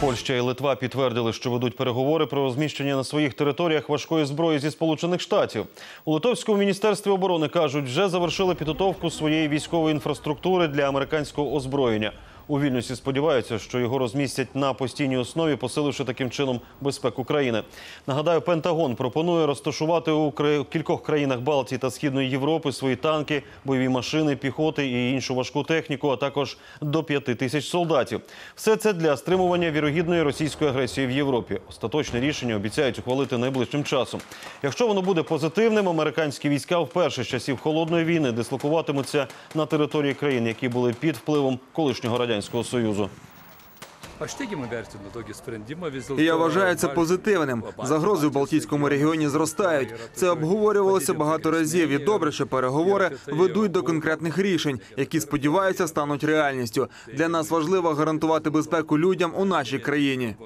Польща і Литва підтвердили, що ведуть переговори про розміщення на своїх територіях важкої зброї зі Сполучених Штатів. У Литовському міністерстві оборони кажуть, вже завершили підготовку своєї військової інфраструктури для американського озброєння. У Вільнюсі сподіваються, що його розмістять на постійній основі, посиливши таким чином безпеку країни. Нагадаю, Пентагон пропонує розташувати у кількох країнах Балтії та Східної Європи свої танки, бойові машини, піхоти і іншу важку техніку, а також до п'яти тисяч солдатів. Все це для стримування вірогідної російської агресії в Європі. Остаточне рішення обіцяють ухвалити найближчим часом. Якщо воно буде позитивним, американські війська вперше з часів холодної війни дислокуватимуться на території країн, які були під впливом колишнього радянського союзу. Tokį sprendimą Я вважаю це позитивним. Загрози в Балтійському регіоні зростають. Це обговорювалося багато разів. І добре, що переговори ведуть до конкретних рішень, які сподіваються стануть реальністю. Для нас важливо гарантувати безпеку людям у нашій країні.